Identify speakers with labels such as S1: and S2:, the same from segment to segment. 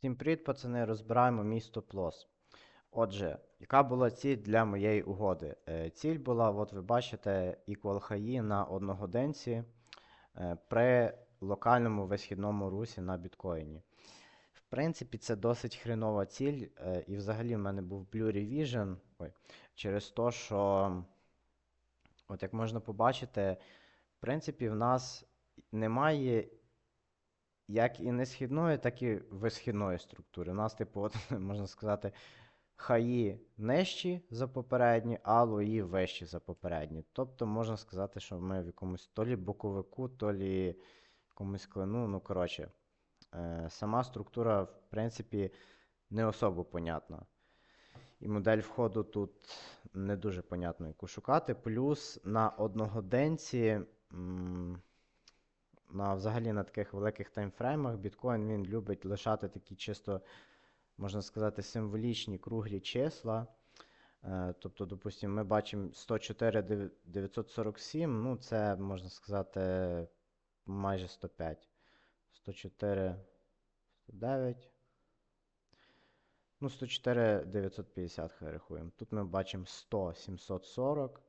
S1: Всім привіт, пацани, розбираємо місто Плос. Отже, яка була ціль для моєї угоди? Е, Ціль була, от ви бачите, equal на одногоденці е, при локальному висхідному русі на біткоїні. В принципі, це досить хренова ціль, е, і взагалі в мене був Blue Revision, ой, через те, що, от як можна побачити, в принципі, в нас немає як і несхідної, так і висхідної структури. У нас, типу, от, можна сказати, хаї нижчі за попередні, а лої вищі за попередні. Тобто можна сказати, що ми в якомусь то лі боковику, то лі якомусь клину. Ну, коротше, е, сама структура, в принципі, не особо понятна. І модель входу тут не дуже понятно, яку шукати. Плюс на одногоденці. м, на взагалі на таких великих таймфреймах біткоін він любить лишати такі чисто, можна сказати, символічні круглі числа. Е, Тобто, допустимо, ми бачимо 104 947, ну це можна сказати майже 105. 104 109. Ну, 104 950 хай рахуємо. Тут ми бачимо 100 740.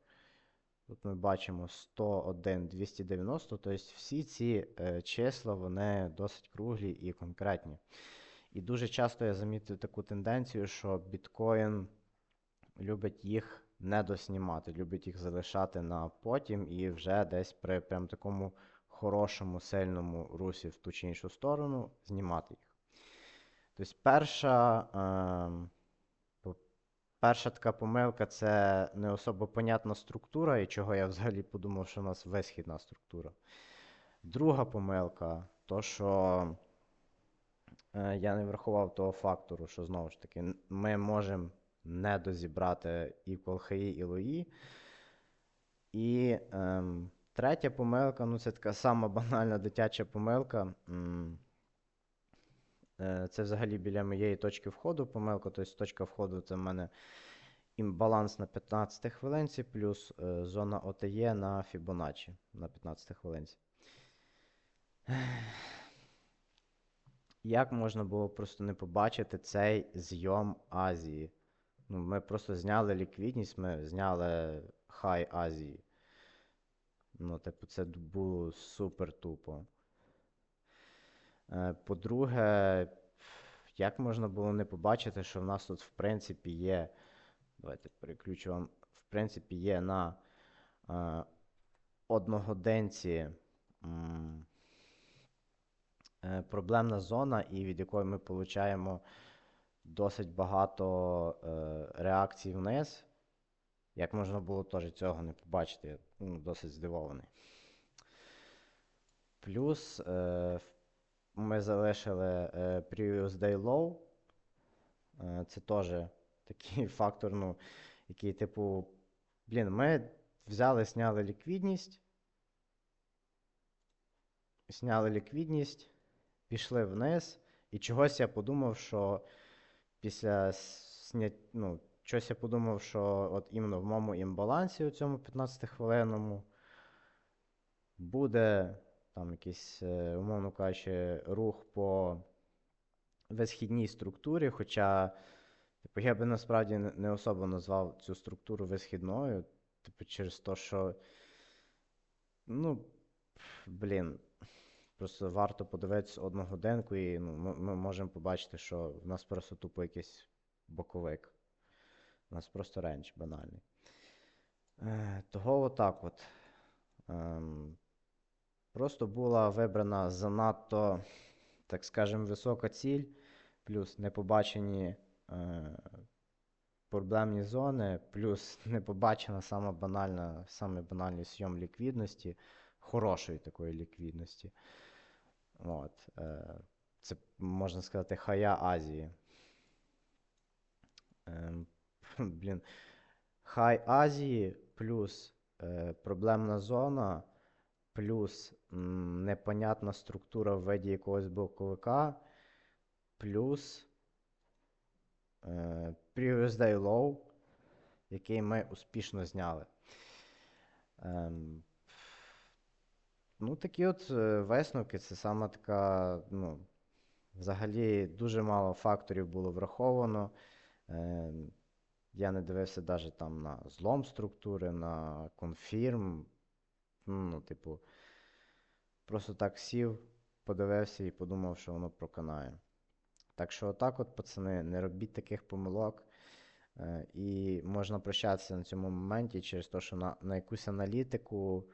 S1: Тут ми бачимо 101 290, тобто всі ці е, числа вони досить круглі і конкретні. І дуже часто я замітив таку тенденцію, що біткоін любить їх не доснімати, любить їх залишати на потім і вже десь при прям такому хорошому, сильному русі в ту чи іншу сторону знімати їх. Тобто перша. по- Перша така помилка це не особо понятна структура, і чого я взагалі подумав, що у нас висхідна структура. Друга помилка, то що е, я не врахував того фактору, що знову ж таки ми можемо не дозібрати і колхаї, і лої. І ем, третя помилка, ну це така сама банальна дитяча помилка. Це взагалі біля моєї точки входу помилка. Тобто точка входу це в мене імбаланс на 15 хвилинці, плюс е, зона ОТЄ на Fibonacci на 15 хвилинці. Як можна було просто не побачити цей зйом Азії? Ну, ми просто зняли ліквідність, ми зняли хай Азії. Ну, типу, це було супер тупо. Е, По-друге, як можна було не побачити, що в нас тут, в принципі, є. Давайте переключу вам. В принципі, є на е, одногоденці е, проблемна зона, і від якої ми отримуємо досить багато е, реакцій вниз. Як можна було теж цього не побачити, я ну, досить здивований. Плюс е, в- ми залишили е, previous day low. Е, Це теж такий фактор, ну, який, типу, блін, ми взяли, зняли ліквідність. Зняли ліквідність, пішли вниз, і чогось я подумав, що після снять, ну, щось я подумав, що от іменно в моєму імбалансі у цьому 15-хвилинному буде там якийсь, е, умовно кажучи, рух по висхідній структурі, хоча типу, я би насправді не особо назвав цю структуру висхідною, типу, через те, що, ну, блін, просто варто подивитися одну годинку, і ну, ми, можемо побачити, що в нас просто тупо якийсь боковик. У нас просто ренч банальний. Е, того отак от. Ем, Просто була вибрана занадто, так скажемо, висока ціль, плюс непобачені е, проблемні зони, плюс не побачена сама банальна, саме банальний сйом ліквідності, хорошої такої ліквідності. От, е, це можна сказати хая Азії. Ем, блін. Хай Азії плюс е, проблемна зона, плюс непонятна структура в виді якогось боковика, плюс е, previous day low, який ми успішно зняли. Ем, ну, такі от е, висновки, це сама така, ну, Взагалі дуже мало факторів було враховано. Е, Я не дивився навіть там на злом структури, на конфірм. Ну, типу, просто так сів, подивився і подумав, що воно проканає. Так що отак от, пацани, не робіть таких помилок. Е, І можна прощатися на цьому моменті через те, що на, на якусь аналітику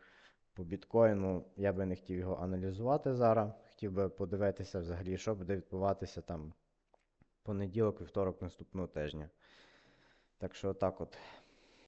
S1: по біткоїну я би не хотів його аналізувати зараз. Хотів би подивитися взагалі, що буде відбуватися там понеділок, вівторок наступного тижня. Так що отак от.